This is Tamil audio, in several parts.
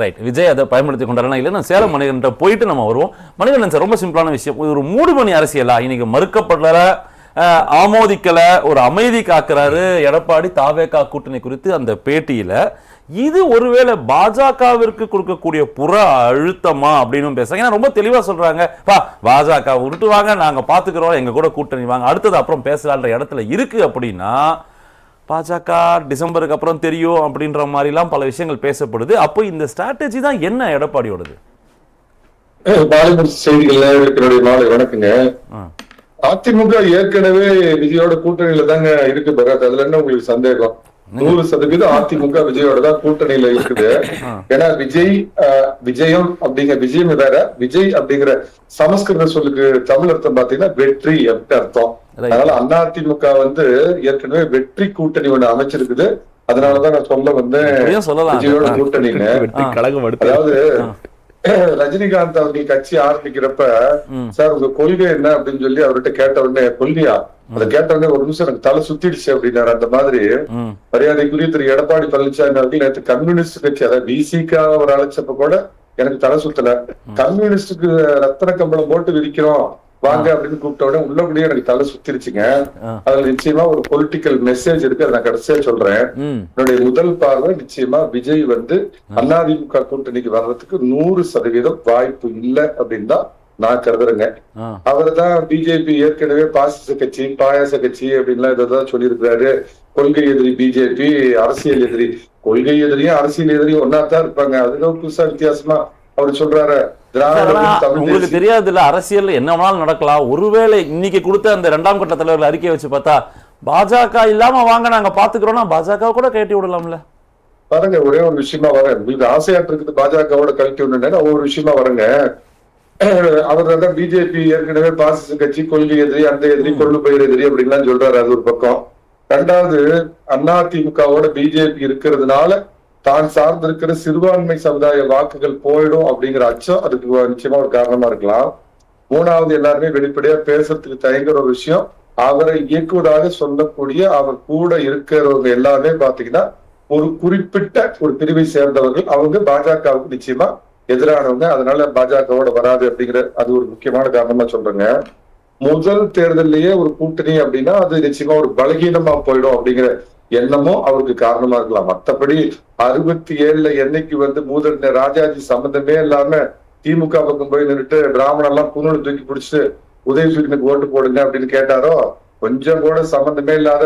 ரைட் விஜய் அதை பயன்படுத்தி கொண்டாடலாம் இல்லை நான் சேலம் மணிகண்ட போயிட்டு நம்ம வருவோம். மணிகண்டன் சார் ரொம்ப சிம்பிளான விஷயம். இது ஒரு மூடு மணி அரசியலா? இன்னைக்கு மறுக்கப்படல ஆமோதிக்கல ஒரு அமைதி காக்குறாரு எடப்பாடி தாவேகா கூட்டணி குறித்து அந்த பேட்டியில இது ஒருவேளை பாஜகவிற்கு கொடுக்கக்கூடிய புற அழுத்தமா அப்படின்னு பேசுறாங்க. ஏன்னா ரொம்ப தெளிவா சொல்றாங்க. பா பாஜக விட்டு வாங்க நாங்க பாத்துக்கிறோம் எங்க கூட கூட்டணி வாங்க அடுத்தது அப்புறம் பேசலான்ற இடத்துல இருக்கு அப்படின்னா பாஜக டிசம்பருக்கு அப்புறம் தெரியும் அப்படின்ற மாதிரிலாம் பல விஷயங்கள் பேசப்படுது. அப்போ இந்த ஸ்ட்ராட்டஜி தான் என்ன எடப்பாடியோடது? செய்திகள் வணக்கங்க. அதிமுக ஏற்கனவே விஜயோட கூட்டணியில தாங்க இருக்கு பரத் அதுல என்ன உங்களுக்கு சந்தேகம்? நூறு சதவீதம் அதிமுக விஜயோட தான் கூட்டணியில இருக்குது. ஏன்னா விஜய் ஆஹ், விஜயம் அப்படிங்கிற விஜயம் வேற விஜய் அப்படிங்கிற சமஸ்கிருத சொல்லுக்கு தமிழ் அர்த்தம் பாத்தீங்கன்னா வெற்றி அப்படின்னு அர்த்தம். அதனால அதிமுக வந்து ஏற்கனவே வெற்றி கூட்டணி ஒண்ணு அமைச்சிருக்குது. அதனாலதான் நான் சொல்ல வந்தேன் விஜயோட கூட்டணின்னு. அதாவது ரஜினிகாந்த் அவர்கள் கட்சி ஆரம்பிக்கிறப்ப. சார் உங்க கொள்கை என்ன? அப்படின்னு சொல்லி அவர்கிட்ட கேட்ட உடனே கொள்கையா அதை கேட்ட உடனே ஒரு நிமிஷம் எனக்கு தலை சுத்திடுச்சு அப்படின்னாரு. அந்த மாதிரி மரியாதைக்குரிய திரு எடப்பாடி பழனிசாமி அவர்கள் நேற்று கம்யூனிஸ்ட் கட்சி அதாவது விசிகா அவர் அழைச்சப்ப கூட எனக்கு தலை சுத்தல. கம்யூனிஸ்டுக்கு ரத்தன கம்பளம் போட்டு விதிக்கிறோம் வாங்க அப்படின்னு கூப்பிட்ட உடனே உள்ளபடியே எனக்கு தலை சுத்திருச்சுங்க. அதுல நிச்சயமா ஒரு பொலிட்டிக்கல் மெசேஜ் இருக்கு. அதை நான் கடைசியா சொல்றேன். என்னுடைய முதல் பார்வை நிச்சயமா விஜய் வந்து அதிமுக கூட்டணிக்கு வர்றதுக்கு நூறு சதவீதம் வாய்ப்பு இல்லை அப்படின்னு தான் நான் கருதுறேங்க. அவர் தான் பிஜேபி ஏற்கனவே பாசிச கட்சி பாயாச கட்சி அப்படின்லாம் இதான் சொல்லியிருக்கிறாரு. கொள்கை எதிரி பிஜேபி அரசியல் எதிரி. கொள்கை எதிரியும் அரசியல் எதிரியும் ஒன்னா தான் இருப்பாங்க. அதுல புதுசா வித்தியாசமா அவர் சொல்றாரு. உங்களுக்கு தெரியாது இல்ல அரசியல்ல என்ன வேணாலும் நடக்கலாம். ஒருவேளை இன்னைக்கு கொடுத்த அந்த இரண்டாம் கட்ட தலைவர்கள் அறிக்கையை வச்சு பார்த்தா பாஜக இல்லாம வாங்க நாங்க பாத்துக்கிறோம்னா பாஜக கூட கட்டி விடலாம்ல. பாருங்க ஒரே ஒரு விஷயமா வரேன். ஆசையாட்டு இருக்குது பாஜகவோட கழட்டி ஒண்ணு ஒவ்வொரு விஷயமா வரேங்க. அவர் தான் பிஜேபி ஏற்கனவே பாசிச கட்சி கொள்கை எதிரி அந்த எதிரி கொள்ளு பயிர் எதிரி அப்படின்லாம் சொல்றாரு அது ஒரு பக்கம். ரெண்டாவது அதிமுகவோட பிஜேபி இருக்கிறதுனால தான் சார்ந்திருக்கிற சிறுபான்மை சமுதாய வாக்குகள் போயிடும் அப்படிங்கிற அச்சம் அதுக்கு நிச்சயமா ஒரு காரணமா இருக்கலாம். மூணாவது எல்லாருமே வெளிப்படையா பேசுறதுக்கு தயங்குற ஒரு விஷயம். அவரை இயக்குவதாக சொல்லக்கூடிய அவர் கூட இருக்கிறவங்க எல்லாருமே பாத்தீங்கன்னா ஒரு குறிப்பிட்ட ஒரு பிரிவை சேர்ந்தவர்கள். அவங்க பாஜகவுக்கு நிச்சயமா எதிரானவங்க அதனால பாஜகவோட வராது அப்படிங்கிற அது ஒரு முக்கியமான காரணமா சொல்றேங்க. முதல் தேர்தல்லையே ஒரு கூட்டணி அப்படின்னா அது நிச்சயமா ஒரு பலகீனமா போயிடும் அப்படிங்கிற எண்ணமும் அவருக்கு காரணமா இருக்கலாம். மத்தபடி அறுபத்தி ஏழுல என்னைக்கு வந்து மூதறிஞ ராஜாஜி சம்பந்தமே இல்லாம திமுக பக்கம் போய் நின்னுட்டு பிராமணம் எல்லாம் புண்ணு தூக்கி பிடிச்சு உதயசூரியனுக்கு ஓட்டு போடுங்க அப்படின்னு கேட்டாரோ கொஞ்சம் கூட சம்பந்தமே இல்லாத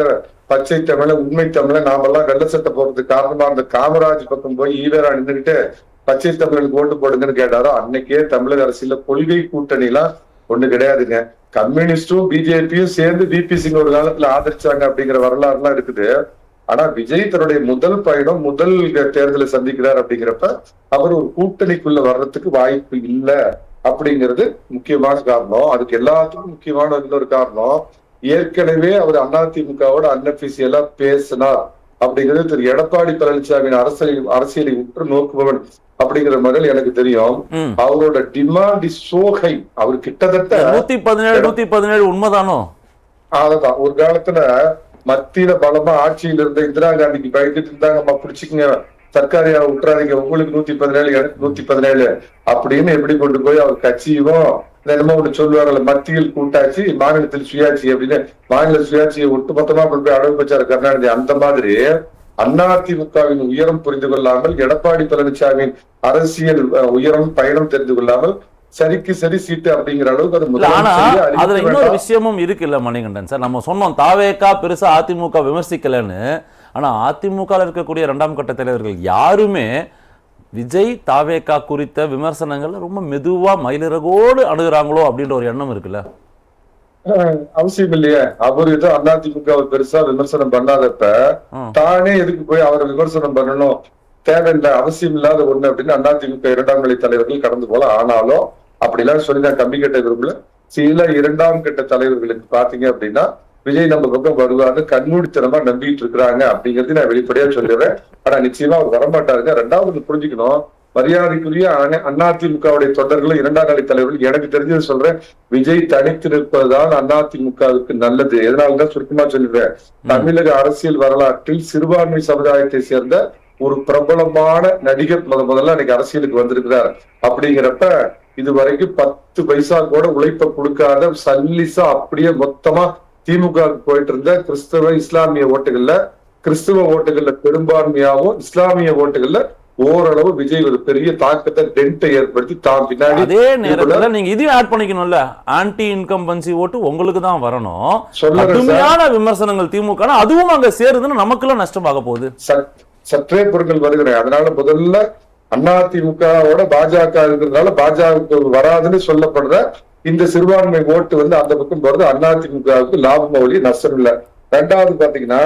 பச்சை தமிழ உண்மை தமிழ நாமெல்லாம் வெள்ள சட்டை போறதுக்கு காரணமா இருந்த காமராஜ் பக்கம் போய் ஈவேரா நின்றுகிட்டு பச்சை தமிழர்களுக்கு ஓட்டு போடுங்கன்னு கேட்டாரோ அன்னைக்கே தமிழக அரசியல கொள்கை கூட்டணி எல்லாம் ஒண்ணு கிடையாதுங்க. கம்யூனிஸ்டும் பிஜேபியும் சேர்ந்து பிபி சிங் ஒரு காலத்துல ஆதரிச்சாங்க அப்படிங்கிற வரலாறு எல்லாம் இருக்குது. ஆனா விஜய் தன்னுடைய முதல் பயணம் முதல் தேர்தலை சந்திக்கிறார் அப்படிங்கிறப்ப அவர் ஒரு கூட்டணிக்குள்ள வர்றதுக்கு வாய்ப்பு இல்லை அப்படிங்கிறது முக்கியமான காரணம். அதுக்கு எல்லாத்துக்கும் முக்கியமான இன்னொரு காரணம் ஏற்கனவே அவர் அதிமுகவோட அன்அபிஷியலா பேசினார் அப்படிங்கிறது திரு. எடப்பாடி பழனிசாமியின் அரசியல் அரசியலை உற்று நோக்குபவன் அப்படிங்கிற மாதிரி எனக்கு தெரியும். அவரோட டிமாண்ட் இஸ் சோ ஹை அவர் கிட்டத்தட்ட நூத்தி பதினேழு நூத்தி பதினேழு உண்மைதானோ? அதான் ஒரு காலத்துல மத்தியில பலமா ஆட்சியில இருந்த இந்திரா காந்திக்கு பயந்துட்டு இருந்தாங்கம்மா பிடிச்சிக்கங்க சர்க்காரியா விட்டுறாதீங்க உங்களுக்கு நூத்தி பதினேழு எனக்கு நூத்தி பதினேழு அப்படின்னு எப்படி கொண்டு போய் அவர் கட்சியும் என்னமோ ஒண்ணு சொல்லுவாங்கல்ல மத்தியில் கூட்டாட்சி மாநிலத்தில் சுயாட்சி அப்படின்னு மாநில சுயாட்சியை ஒட்டுமொத்தமா கொண்டு போய் அடவு வச்சாரு கருணாநிதி. அந்த மாதிரி அதிமுகவின் உயரம் புரிந்து கொள்ளாமல் எடப்பாடி பழனிசாமியின் அரசியல் உயரம் பயணம் தெரிந்து கொள்ளாமல் சரிக்கு சரி சீட்டு அப்படிங்கிற அளவுக்கு அது இல்ல ஆனா அதுல இன்னொரு. விஷயமும் இருக்குல்ல மணிகண்டன் சார். நம்ம சொன்னோம் தாவேக்கா பெருசா அதிமுக விமர்சிக்கலன்னு. ஆனா அதிமுக இருக்கக்கூடிய இரண்டாம் கட்ட தலைவர்கள் யாருமே விஜய் தாவேக்கா குறித்த விமர்சனங்கள்ல ரொம்ப மெதுவா மயிலிறகோடு அணுகுறாங்களோ அப்படின்ற ஒரு எண்ணம் இருக்குல்ல? அவசியம் இல்லையே. அவர் ஏதோ அதிமுக பெருசா விமர்சனம் பண்ணாதப்ப. தானே எதுக்கு போய் அவரை விமர்சனம் பண்ணணும்? தேவையில்லை அவசியம் இல்லாத ஒண்ணு அப்படின்னு அதிமுக இரண்டாம் நிலை தலைவர்கள் கடந்து போல. ஆனாலும் அப்படிலாம் சொல்லி நான் கம்பி கட்ட விரும்பல. சில இரண்டாம் கட்ட தலைவர்களுக்கு பாத்தீங்க அப்படின்னா விஜய் நம்ம பக்கம் வருவார்னு கண்மூடித்தனமா நம்பிட்டு இருக்கிறாங்க அப்படிங்கறது நான் வெளிப்படையா சொல்லிடுறேன் ஆனா நிச்சயமா அவர் வரமாட்டாருங்க. ரெண்டாவது புரிஞ்சுக்கணும். மரியாதைக்குரிய அதிமுகவுடைய தொண்டர்களும் இரண்டாம் நிலை தலைவர்கள் எனக்கு தெரிஞ்சது சொல்றேன் விஜய் தனித்து நிற்பதுதான் அதிமுகவுக்கு நல்லது. எதனாலதான் சுருக்கமா சொல்லுவேன் தமிழக அரசியல் வரலாற்றில் சிறுபான்மை சமுதாயத்தை சேர்ந்த ஒரு பிரபலமான நடிகர் முத முதல்ல இன்னைக்கு அரசியலுக்கு வந்திருக்கிறார். அப்படிங்கிறப்ப இது வரைக்கும் பத்து பைசா கூட உழைப்ப கொடுக்காத சல்லிசா அப்படியே மொத்தமா திமுக போயிட்டு இருந்த கிறிஸ்தவ இஸ்லாமிய ஓட்டுகள்ல கிறிஸ்தவ ஓட்டுகள்ல பெரும்பான்மையாவும் இஸ்லாமிய ஓட்டுகள்ல ஓரளவு விஜய் ஒரு பெரிய தாக்கத்தை டென்ட்டை ஏற்படுத்தி தான் பின்னாடி அதே நேரத்துல நீங்க இதையும் ஆட் பண்ணிக்கணும்ல. ஆன்டி இன்கம்பன்சி ஓட்டு உங்களுக்கு தான் வரணும். கடுமையான விமர்சனங்கள் திமுக அதுவும் அங்க சேருதுன்னு நமக்குலாம் நஷ்டமாக போகுது. சற்- சற்றே பொருட்கள் வருகிறேன். அதனால முதல்ல அதிமுகவோட பாஜக இருக்கிறதுனால பாஜக வராதுன்னு சொல்லப்படுற இந்த சிறுபான்மை ஓட்டு வந்து அந்த பக்கம் போறது அதிமுகவுக்கு லாபம் வழி நஷ்டம் இல்ல. ரெண்டாவது பாத்தீங்கன்னா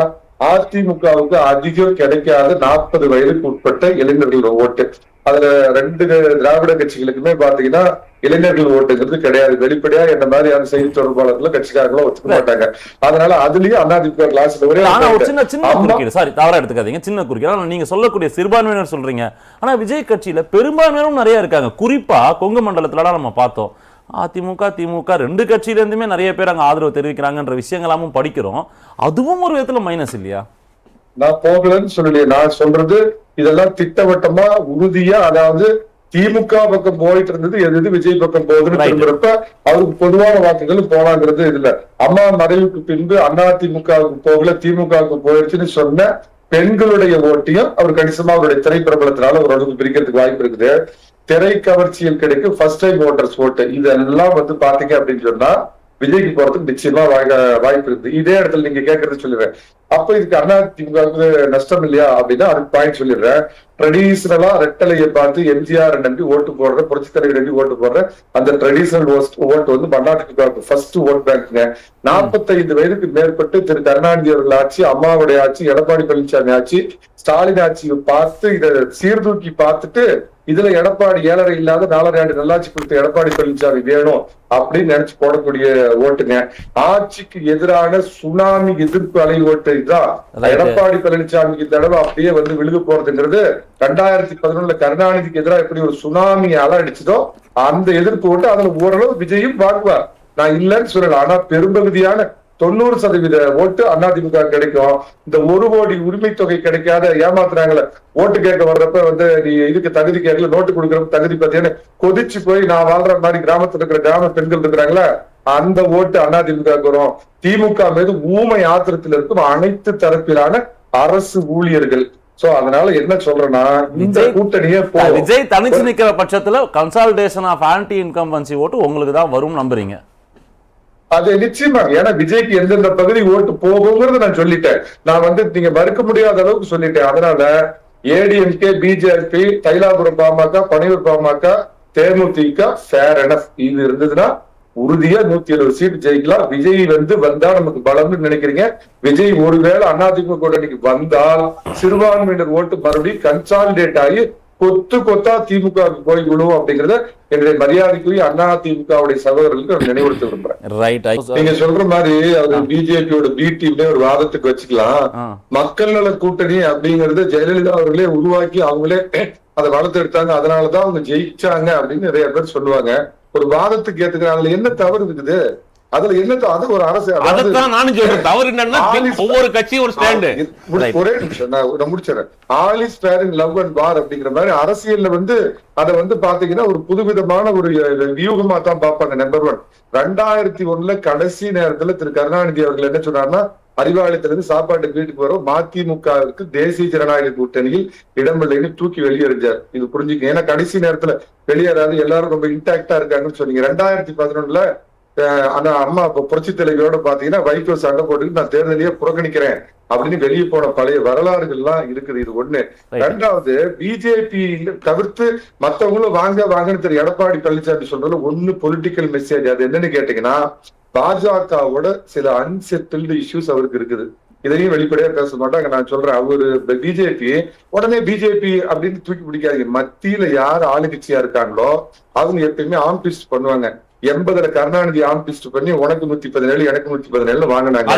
அதிமுகவுக்கு அதிகம் கிடைக்காத நாற்பது வயதுக்கு உட்பட்ட இளைஞர்கள் ஓட்டு. அதுல ரெண்டு திராவிட கட்சிகளுக்குமே பாத்தீங்கன்னா இளைஞர்கள் ஓட்டுங்கிறது கிடையாது. வெளிப்படையா என்ன மாதிரியான செய்தி தொடர்பாளர்களும் கட்சிக்காரங்களும் ஒத்துக்க மாட்டாங்க. அதனால அதுலயும் அதிமுக கிளாஸ்ல ஒரே சின்ன சின்ன குறுக்கீடு. சாரி தவறா எடுத்துக்காதீங்க. சின்ன குறுக்கீடு. நீங்க சொல்லக்கூடிய சிறுபான்மையினர் சொல்றீங்க. ஆனா விஜய் கட்சியில பெரும்பான்மையினரும் நிறைய இருக்காங்க. குறிப்பா கொங்கு மண்டலத்துலலாம் நம்ம பார்த்தோம். அதிமுக திமுக ரெண்டு கட்சியில இருந்துமே நிறைய பேர் அங்க ஆதரவு தெரிவிக்கிறாங்கன்ற விஷயங்களாமும் படிக்கிறோம். அதுவும் ஒரு விதத்துல மைனஸ் இல்லையா? நான் போகலன்னு சொல்லலையே. நான் சொல்றது இதெல்லாம் திட்டவட்டமா உறுதியா அதாவது திமுக பக்கம் போயிட்டு இருந்தது எது எது விஜய் பக்கம் போகுதுன்னு. திரும்புறப்ப அவருக்கு பொதுவான வாக்குகள் போலாங்கிறது இதுல. அம்மா மறைவுக்கு பின்பு அண்ணா திமுகவுக்கு போகல திமுகவுக்கு போயிடுச்சுன்னு சொன்ன பெண்களுடைய ஓட்டையும் அவர் கணிசமா அவருடைய திரைப்பிரபலத்தினால ஓரளவுக்கு பிரிக்கிறதுக்கு வாய்ப்பு இருக்குது. திரை கவர்ச்சியில் கிடைக்கும் ஃபர்ஸ்ட் டைம் ஓட்டர்ஸ் ஓட்டு இதெல்லாம் வந்து பாத்தீங்க அப்படின்னு சொன்னா விஜய்க்கு போறதுக்கு நிச்சயமா வாய்ப்பு இருக்குது இதே இடத்துல நீங்க கேட்கறது சொல்லுவேன். அப்ப இதுக்கு அண்ணா திமுக நஷ்டம் இல்லையா அப்படின்னா அதுக்கு பாயிண்ட் சொல்லிடுறேன். ட்ரெடிஷனலா ரெட்டலையை பார்த்து எம்ஜிஆர் நம்பி ஓட்டு போடுற புரட்சி தலைவர் நம்பி ஓட்டு போடுற அந்த ட்ரெடிஷனல் ஓட்டு வந்து அண்ணா திமுகவுக்கு ஃபர்ஸ்ட் ஓட் பேங்க்ங்க நாற்பத்தைந்து வயதுக்கு மேற்பட்டு திரு கருணாநிதி அவர்கள் ஆட்சி அம்மாவுடைய ஆட்சி எடப்பாடி பழனிசாமி ஆட்சி ஸ்டாலின் ஆட்சியை பார்த்து இதை சீர்தூக்கி பார்த்துட்டு இதுல எடப்பாடி ஏழரை இல்லாத நாலரை ஆண்டு நல்லாட்சி கொடுத்த எடப்பாடி பழனிசாமி வேணும் அப்படின்னு நினைச்சு போடக்கூடிய ஓட்டுங்க ஆட்சிக்கு எதிரான சுனாமி எதிர்ப்பு அலை ஓட்டு இதுதான். எடப்பாடி பழனிசாமிக்கு இந்த தடவை அப்படியே வந்து விழுக போறதுங்கிறது ரெண்டாயிரத்தி பதினொன்னுல கருணாநிதிக்கு எதிராக எப்படி ஒரு சுனாமி அலை அடிச்சதோ அந்த எதிர்ப்பு ஓட்டு அதுல ஓரளவு விஜயும் வாங்குவார். நான் இல்லைன்னு சொல்லல. ஆனா பெரும்பகுதியான தொண்ணூறு சதவீத ஓட்டு அதிமுக கிடைக்கும். இந்த ஒரு கோடி உரிமை தொகை கிடைக்காத ஏமாத்துறாங்களே. ஓட்டு கேட்க வர்றப்ப வந்து நீ இதுக்கு தகுதி கேட்கல நோட்டு கொடுக்கறப்ப தகுதி பார்த்தீங்கன்னு கொதிச்சு போய் நான் வாழ்ற மாதிரி கிராமத்துல இருக்கிற கிராம பெண்கள் இருக்கிறாங்களா அந்த ஓட்டு அதிமுக வரும். திமுக மீது ஊமை ஆத்திரத்தில் இருக்கும் அனைத்து தரப்பிலான அரசு ஊழியர்கள். சோ அதனால என்ன சொல்றேன்னா இந்த கூட்டணியே விஜய் தனிச்சு நிக்கிற பட்சத்துல கன்சால்டேஷன் ஆஃப் ஆன்டி இன்கம்பன்சி ஓட்டு உங்களுக்கு தான் வரும் நம்புறீங்க. அது நிச்சயமா. ஏன்னா விஜய்க்கு எந்தெந்த பகுதி ஓட்டு போகுங்கிறத நான் சொல்லிட்டேன். நான் வந்து நீங்க மறுக்க முடியாத அளவுக்கு சொல்லிட்டேன். அதனால ADMK BJP Thailapuram PMK Panaiyur PMK DMDK fair enough இது இருந்ததுன்னா உறுதியா நூத்தி எழுபது சீட் ஜெயிக்கலாம். விஜய் வந்து வந்தா நமக்கு பலம்னு நினைக்கிறீங்க. விஜய் ஒருவேளை அதிமுக கூட்டணிக்கு வந்தால் சிறுபான்மையினர் ஓட்டு மறுபடியும் கன்சாலிடேட் ஆகி கொத்து கொத்தா திமுக போய் விழுவும் அப்படிங்கறத என்னுடைய மரியாதைக்குரிய அண்ணா திமுகவுடைய சகோதரர்களுக்கு நான் நினைவுறுத்த விரும்புறேன். நீங்க சொல்ற மாதிரி அவர் பிஜேபியோட பி டீம்னே ஒரு வாதத்துக்கு வச்சுக்கலாம். மக்கள் நல கூட்டணி அப்படிங்கறத ஜெயலலிதா அவர்களே உருவாக்கி அவங்களே அதை வளர்த்தெடுத்தாங்க. அதனாலதான் அவங்க ஜெயிச்சாங்க அப்படின்னு நிறைய பேர் சொல்லுவாங்க. ஒரு வாதத்துக்கு ஏத்துக்கிற அதுல என்ன தவறு இருக்குது? அதுல என்ன அது ஒரு அரசு அதைத்தான் நானும் சொல்றேன் தவறு என்னன்னா ஒவ்வொரு கட்சியும் ஒரு ஸ்டாண்டு ஒரு- நிமிஷம் நான் முடிச்சிடறேன். All in love and war அப்படிங்கிற மாதிரி அரசியல்ல வந்து அதை வந்து பாத்தீங்கன்னா ஒரு புதுவிதமான ஒரு வியூகமா தான் பார்ப்பாங்க நம்பர் ஒன் ரெண்டாயிரத்தி ஒண்ணுல கடைசி நேரத்துல திரு கருணாநிதி அவர்கள் என்ன சொன்னார்னா அறிவாலயத்துல இருந்து சாப்பாட்டுக்கு வீட்டுக்கு வரும் மதிமுகவுக்கு தேசிய ஜனநாயக கூட்டணியில் இடமில்லைன்னு தூக்கி வெளியேறிஞ்சார். இது புரிஞ்சுக்க ஏன்னா கடைசி நேரத்துல வெளியேறாது எல்லாரும் ரொம்ப இன்டாக்டா இருக்காங்கன்னு சொன்னீங்க. ரெண்டாயிரத்தி பதினொன்னுல அந்த அம்மா புரட்சி தலைவியோட பாத்தீங்கன்னா வைகோ சண்டை போட்டுட்டு நான் தேர்தலையே புறக்கணிக்கிறேன் அப்படின்னு வெளியே போன பழைய வரலாறுகள்லாம் இருக்குது. இது ஒண்ணு. ரெண்டாவது பிஜேபி தவிர்த்து மத்தவங்களும் வாங்க வாங்கன்னு திரு எடப்பாடி பழனிசாமி சொல்றது ஒண்ணு பொலிட்டிக்கல் மெசேஜ் அது என்னன்னு கேட்டீங்கன்னா பாஜகவோட சில அன்செட்டில்டு இஷ்யூஸ் அவருக்கு இருக்குது. இதையும் வெளிப்படையா பேச மாட்டாங்க. நான் சொல்றேன் அவரு பிஜேபி உடனே பிஜேபி அப்படின்னு தூக்கி பிடிக்காதீங்க. மத்தியில யார் ஆளுங்கட்சியா இருக்காங்களோ அவங்க எப்பயுமே ஆம்பிஸ்ட் பண்ணுவாங்க. எண்பதுல கருணாநிதி ஆம்பிஸ்ட் பண்ணி உனக்கு நூத்தி பதினேழு எனக்கு நூத்தி பதினேழு வாங்கினாங்க.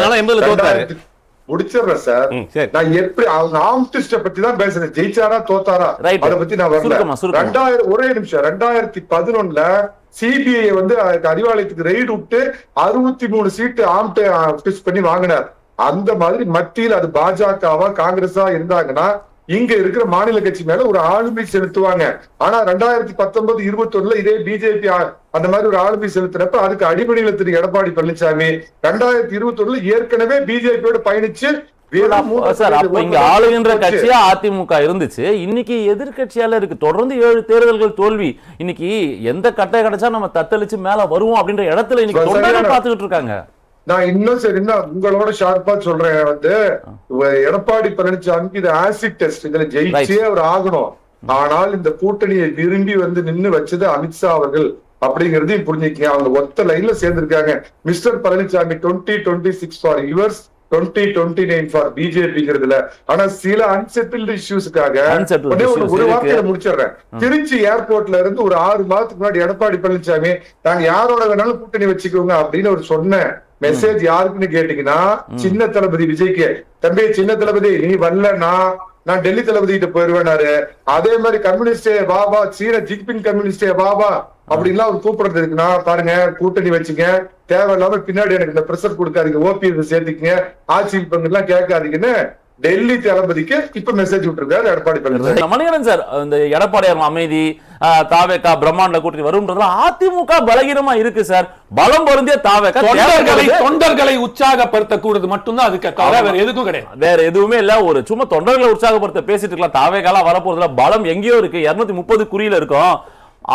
முடிச்சிடுறேன் சார். நான் எப்படி அவங்க ஆம்டிஸ்ட பத்தி தான் பேசுறேன். ஜெயிச்சாரா தோத்தாரா. அத பத்தி நான் வரல. ரெண்டாயிரம் ஒரே நிமிஷம். ரெண்டாயிரத்தி பதினொன்னுல சிபிஐ வந்து அறிவாலயத்துக்கு ரெய்டு விட்டு அறுபத்தி மூணு சீட்டு ஆம்ட் பிஸ் பண்ணி வாங்கினார். அந்த மாதிரி மத்தியில் அது பாஜகவா காங்கிரஸா இருந்தாங்கன்னா இங்க இருக்கிற மாநில கட்சி மேல ஒரு ஆளுமை செலுத்துவாங்க. ஆனா ரெண்டாயிரத்தி பத்தொன்பது இருபத்தி ஒண்ணுல இதே பிஜேபி அந்த மாதிரி ஒரு ஆளுமை செலுத்தினப்ப அதுக்கு அடிமணியில திரு எடப்பாடி பழனிசாமி ரெண்டாயிரத்தி இருபத்தி ஒண்ணுல ஏற்கனவே பிஜேபியோட பயணிச்சு சார் அப்ப இங்க ஆளுகின்ற. கட்சியா அதிமுக இருந்துச்சு. இன்னைக்கு எதிர்க்கட்சியால இருக்கு. தொடர்ந்து ஏழு தேர்தல்கள் தோல்வி. இன்னைக்கு எந்த கட்டை கிடைச்சா நம்ம தத்தளிச்சு மேல வருவோம் அப்படின்ற இடத்துல இன்னைக்கு தொண்டர்கள் பாத்துக்கிட்டு இருக்காங்க. நான் இன்னும் சரி உங்களோட ஷார்ப்பா சொல்றேன். வந்து எடப்பாடி பழனிசாமிக்கு இது ஆசிட் டெஸ்ட் இதுல ஜெயிச்சே அவர் ஆகணும். ஆனால் இந்த கூட்டணியை விரும்பி வந்து நின்னு வச்சது அமித்ஷா அவர்கள் அப்படிங்கறதையும் புரிஞ்சுக்கங்க. அவங்க ஒத்த லைன்ல சேர்ந்திருக்காங்க. Mister Palaniswami twenty twenty six for yours twenty twenty nine for பிஜேபிங்கிறதுல ஆனா சில அன்செட்டில்டு இஷ்யூஸ்க்காக ஒரே. வார்த்தையில முடிச்சிடுறேன். திருச்சி ஏர்போர்ட்ல இருந்து ஒரு ஆறு மாதத்துக்கு முன்னாடி எடப்பாடி பழனிசாமி நாங்க யாரோட வேணாலும் கூட்டணி வச்சுக்கோங்க அப்படின்னு ஒரு சொன்ன மெசேஜ் யாருக்குன்னு கேட்டீங்கன்னா சின்ன தளபதி விஜய்க்கு. தம்பி சின்ன தளபதி நீ வரலன்னா நான் டெல்லி தளபதி கிட்ட போயிருவேனாரு அதே மாதிரி கம்யூனிஸ்டே வா வா சீன ஜின்பிங் கம்யூனிஸ்டே வா வா அப்படின்லாம் அவர் கூப்பிடுறது இருக்குன்னா பாருங்க கூட்டணி வச்சுங்க. தேவையில்லாம பின்னாடி எனக்கு இந்த பிரஷர் கொடுக்காதீங்க ஓபிஎஸ் சேர்த்துக்கங்க. ஆட்சி பங்குலாம் கேட்காதீங்கன்னு டெல்லி தளபதிக்கு இப்ப மெசேஜ் விட்டுருக்காரு எடப்பாடி பழனிசாமி. மணிகண்டன் சார் இந்த எடப்பாடியார் அமைதி தாவேக்கா பிரம்மாண்ட கூட்டணி வரும்ன்றதுலாம் அதிமுக பலகீனமா இருக்கு சார். பலம் பொருந்திய தாவேக்கா தொண்டர்களை. தொண்டர்களை உற்சாகப்படுத்தக்கூடாது மட்டும்தான் அதுக்கு தவிர வேற எதுக்கும் கிடையாது. வேற எதுவுமே இல்ல. ஒரு சும்மா தொண்டர்களை உற்சாகப்படுத்த பேசிட்டு இருக்கலாம். தாவேக்காலாம் வரப்போறதுல பலம் எங்கேயோ இருக்கு. இருநூத்தி முப்பது குறியில இருக்கும்.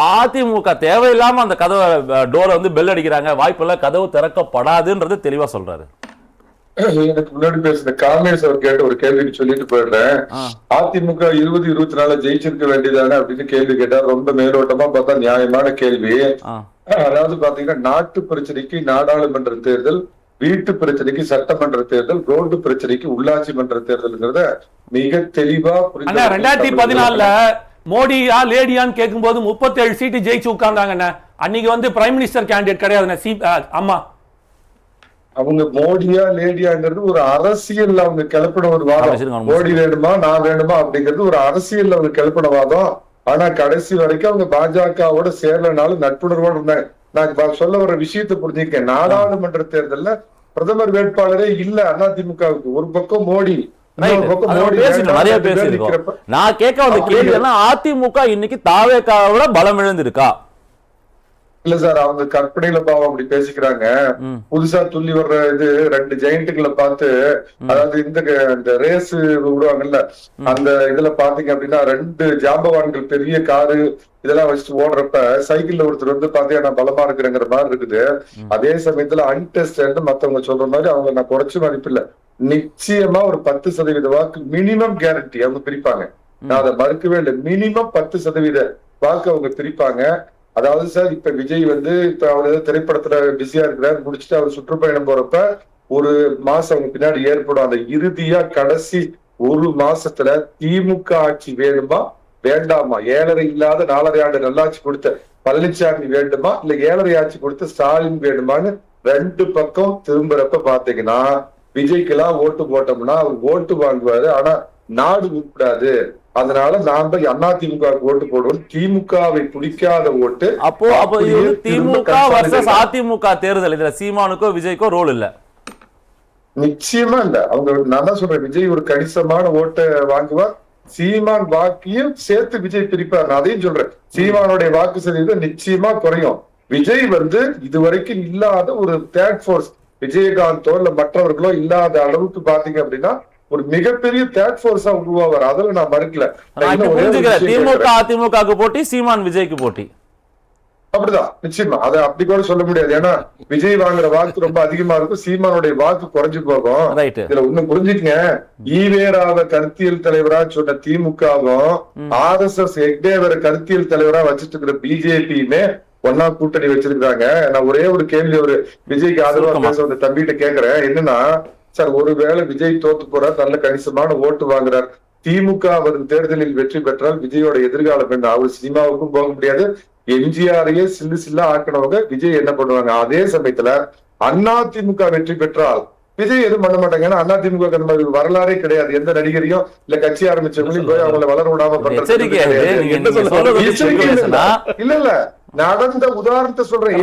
அதிமுக தேவையில்லாம அந்த கதவை டோரை வந்து பெல் அடிக்கிறாங்க. வாய்ப்பில்ல கதவு திறக்கப்படாதுன்றது தெளிவா சொல்றாரு. எனக்கு முன்னாடி பேசின காமேஷ் அவர் கேட்ட ஒரு கேள்விக்கு சொல்லிட்டு போயிடுறேன். அதிமுக இருபது இருபத்தி நாலு ஜெயிச்சிருக்க வேண்டியதானே அப்படின்னு கேள்வி கேட்டா ரொம்ப மேலோட்டமா பார்த்தா நியாயமான கேள்வி. அதாவது பாத்தீங்கன்னா நாட்டு பிரச்சனைக்கு நாடாளுமன்ற தேர்தல் வீட்டு பிரச்சனைக்கு சட்டமன்ற தேர்தல் ரோடு பிரச்சனைக்கு உள்ளாட்சி மன்ற தேர்தல்ங்கிறத மிக தெளிவா அண்ணா ரெண்டாயிரத்தி பதினாலுல மோடியா லேடியான்னு கேட்கும்போது முப்பத்தேழு சீட்டு ஜெயிச்சு உட்கார்ந்தாங்க அண்ணா அன்னைக்கு வந்து பிரைம் மினிஸ்டர் கேண்டிடேட் கிடையாதுண்ணா. சி அம்மா. அவங்க மோடியா லேடியாங்கிறது ஒரு அரசியல் அவங்க கிளப்பின ஒரு வாதம். மோடி வேணுமா நான் வேணுமா அப்படிங்கிறது ஒரு அரசியல் அவங்க கிளப்பின வாதம். ஆனா கடைசி வரைக்கும் அவங்க பாஜகவோட சேரலனாலும் நட்புணர்வோட இருந்தாங்க நான் சொல்ல வர விஷயத்தை புரிஞ்சுக்க நாடாளுமன்ற தேர்தல்ல பிரதமர் வேட்பாளரே இல்ல அதிமுகவுக்கு. ஒரு பக்கம் மோடி நிறைய நிக்கிறப்ப நான் கேட்க வந்த கேள்வி எல்லாம் அதிமுக இன்னைக்கு தாவேக்காவோட பலம் இழந்திருக்கா இல்ல சார் அவங்க கற்பனையில பாவம் அப்படி பேசிக்கிறாங்க. புதுசா துள்ளி வர்ற இது ரெண்டு ஜெயிண்ட்டுகளை பார்த்து அதாவது இந்த இந்த ரேஸ் விடுவாங்கல்ல அந்த இதுல பாத்தீங்க அப்படின்னா ரெண்டு ஜாம்பவான்கள் பெரிய காரு இதெல்லாம் வச்சுட்டு ஓடுறப்ப சைக்கிள்ல ஒருத்தர் வந்து பாத்தீங்கன்னா நான் பலமா இருக்கிறேங்கிற மாதிரி இருக்குது. அதே சமயத்துல அன்டெஸ்ட் மத்தவங்க சொல்ற மாதிரி அவங்க நான் குறைச்சு மதிப்பில்ல நிச்சயமா ஒரு பத்து சதவீத வாக்கு மினிமம் கேரண்டி அவங்க பிரிப்பாங்க. நான் அதை மறுக்கவே இல்லை. மினிமம் பத்து சதவீத வாக்கு அவங்க பிரிப்பாங்க. அதாவது சார் இப்ப விஜய் வந்து இப்ப அவர் திரைப்படத்துல பிஸியா இருக்கிறார். முடிச்சுட்டு அவர் சுற்றுப்பயணம் போறப்ப ஒரு மாசம் அவங்க பின்னாடி ஏற்படும். அந்த இறுதியா கடைசி ஒரு மாசத்துல திமுக ஆட்சி வேணுமா வேண்டாமா? ஏழரை இல்லாத நாலரை ஆண்டு நல்லாட்சி கொடுத்த பழனிசாமி வேண்டுமா? இல்ல ஏழரை ஆட்சி கொடுத்த ஸ்டாலின் வேண்டுமான்னு ரெண்டு பக்கம் திரும்புறப்ப பாத்தீங்கன்னா விஜய்க்கெல்லாம் ஓட்டு போட்டோம்னா அவர் ஓட்டு வாங்குவாரு. ஆனா நாடு கூப்பிடாது அதனால நாம அதிமுக ஓட்டு போடுவோம் திமுகவை பிடிக்காத ஓட்டு. அப்போ அப்போ இது திமுக வர்சஸ் அதிமுக தேர்தல். இதுல சீமானுக்கோ விஜய்க்கோ ரோல் இல்ல. நிச்சயமா இல்ல. அவங்க நான் தான் சொல்றேன் விஜய் ஒரு கணிசமான ஓட்டை வாங்குவார் சீமான் வாக்கையும் சேர்த்து விஜய் பிரிப்பார். நான் அதையும் சொல்றேன். சீமானுடைய வாக்கு சதவீதம் நிச்சயமா குறையும். விஜய் வந்து இதுவரைக்கும் இல்லாத ஒரு தேர்ட் ஃபோர்ஸ் விஜயகாந்தோ இல்ல மற்றவர்களோ இல்லாத அளவுக்கு பாத்தீங்க அப்படின்னா ஒரு மிகப்பெரிய தேர்ட் ஃபோர்ஸா உருவாவார். அதுல நான் மறுக்கல. திமுக. அதிமுகவுக்கு போட்டி சீமான் விஜய்க்கு போட்டி. அப்படிதான். நிச்சயமா. அதை அப்படி கூட சொல்ல முடியாது. ஏன்னா விஜய் வாங்குற வாக்கு ரொம்ப அதிகமா இருக்கும். சீமானுடைய வாக்கு குறைஞ்சு போகும். இதுல ஒண்ணு புரிஞ்சுக்கங்க. ஈவேராவ கருத்தியல் தலைவரா சொன்ன திமுகவும் ஆர் எஸ் எஸ் எக்டேவர கருத்தியல் தலைவரா வச்சிட்டு இருக்கிற பிஜேபியுமே ஒன்னா கூட்டணி வச்சிருக்காங்க நான் ஒரே ஒரு கேள்வி ஒரு விஜய்க்கு ஆதரவா. பேச வந்த தம்பிகிட்ட கேக்குறேன். என்னன்னா சார் ஒருவேளை விஜய் தோத்து போறார் நல்ல கணிசமான ஓட்டு வாங்குறார். திமுக வரும் தேர்தலில் வெற்றி பெற்றால் விஜயோட எதிர்காலம் என்ன? அவர் சினிமாவுக்கும் போக முடியாது. எம்ஜிஆரையே சில்லு சில்லா ஆக்கினவங்க விஜய் என்ன பண்ணுவாங்க? அதே சமயத்துல அண்ணா திமுக வெற்றி பெற்றால் விஜய் எதுவும் பண்ண மாட்டாங்க. ஏன்னா அண்ணா திமுக அந்த மாதிரி வரலாறே கிடையாது. எந்த நடிகரையும் இல்ல கட்சி ஆரம்பிச்சவங்களையும் போய் அவங்கள வளர விடாம பண்றது? இல்ல இல்ல. நடந்த உதாரணத்தை சொல்றேன்.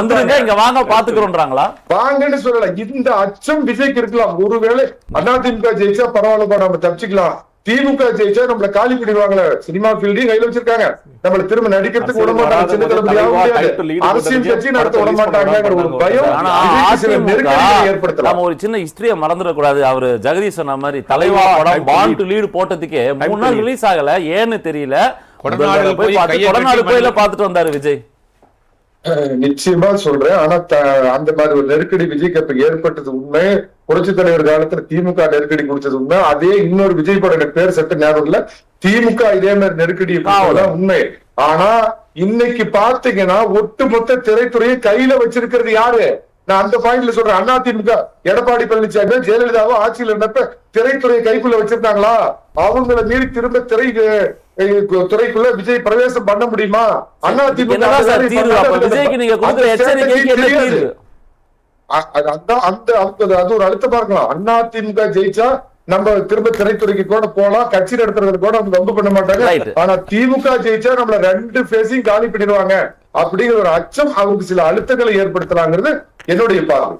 வந்துருங்க இங்க வாங்க பாத்துக்கிறோன்றாங்களா? வாங்கன்னு சொல்லல. இந்த அச்சம் விஜய்க்கு இருக்கலாம். ஒருவேளை அதிமுக ஜெயிச்சா பரவாயில்லப்பா நம்ம தப்பிச்சுக்கலாம். திமுக ஜெயிச்சா நம்மள காலி பண்ணிடுவாங்களே. சினிமா ஃபீல்டையும் கையில வச்சிருக்காங்க. நம்மள திரும்ப நடிக்கிறதுக்கு விட மாட்டாங்க சின்ன முடியாது. அரசியல் கட்சி நடத்த விட மாட்டாங்கிற ஒரு பயம் ஏற்படுத்தலாம். நம்ம ஒரு சின்ன ஹிஸ்டரியை மறந்துடக்கூடாது. அவரு ஜெகதீஷ் சொன்ன மாதிரி தலைவா படம் பாண்ட் லீடு போட்டதுக்கே மூணு நாள் ரிலீஸ் ஆகல. ஏன்னு தெரியல. கொடநாடு போய் கொடநாடு கோயில பார்த்துட்டு வந்தாரு விஜய். நிச்சயமா சொல்றேன். ஆனா அந்த மாதிரி ஒரு நெருக்கடி விஜய்க்கு அப்ப ஏற்பட்டது உண்மை. புரட்சி தலைவர் காலத்துல திமுக நெருக்கடி கொடுத்தது உண்மை. அதே இன்னொரு விஜய் படம் பேர் சட்ட ஞாபகம் இல்ல. திமுக இதே மாதிரி நெருக்கடி உண்மை. ஆனா இன்னைக்கு பாத்தீங்கன்னா ஒட்டுமொத்த திரைத்துறையை கையில வச்சிருக்கிறது யாரு? நான் அந்த பாயிண்ட்ல சொல்றேன். அண்ணா திமுக எடப்பாடி பழனிசாமி ஜெயலலிதாவும் ஆட்சியில் இருந்தப்ப திரைத்துறையை கைக்குள்ள வச்சிருந்தாங்களா? அவங்கள மீறி திரும்ப திரை துறைக்குள்ள விஜய் பிரவேசம் பண்ண முடியுமா? அண்ணா திமுக என்னதான் சார் தீர்வு? அப்ப விஜய்க்கு நீங்க கொடுக்குற எச்சரிக்கைக்கு என்ன தீர்வு? அ- அது அந்த அந்த அந்த- அது ஒரு அழுத்தமா இருக்கலாம். அண்ணா திமுக ஜெயிச்சா நம்ம திரும்ப திரைத்துறைக்கு கூட போலாம். கட்சி நடத்துறது கூட அவங்க ரொம்ப பண்ண. மாட்டாங்க. ஆனா திமுக ஜெயிச்சா நம்மள ரெண்டு பேஸையும் காலி பண்ணிடுவாங்க. அப்படிங்கிற ஒரு அச்சம் அவருக்கு சில அழுத்தங்களை ஏற்படுத்தலாங்கிறது என்னுடைய பார்வை.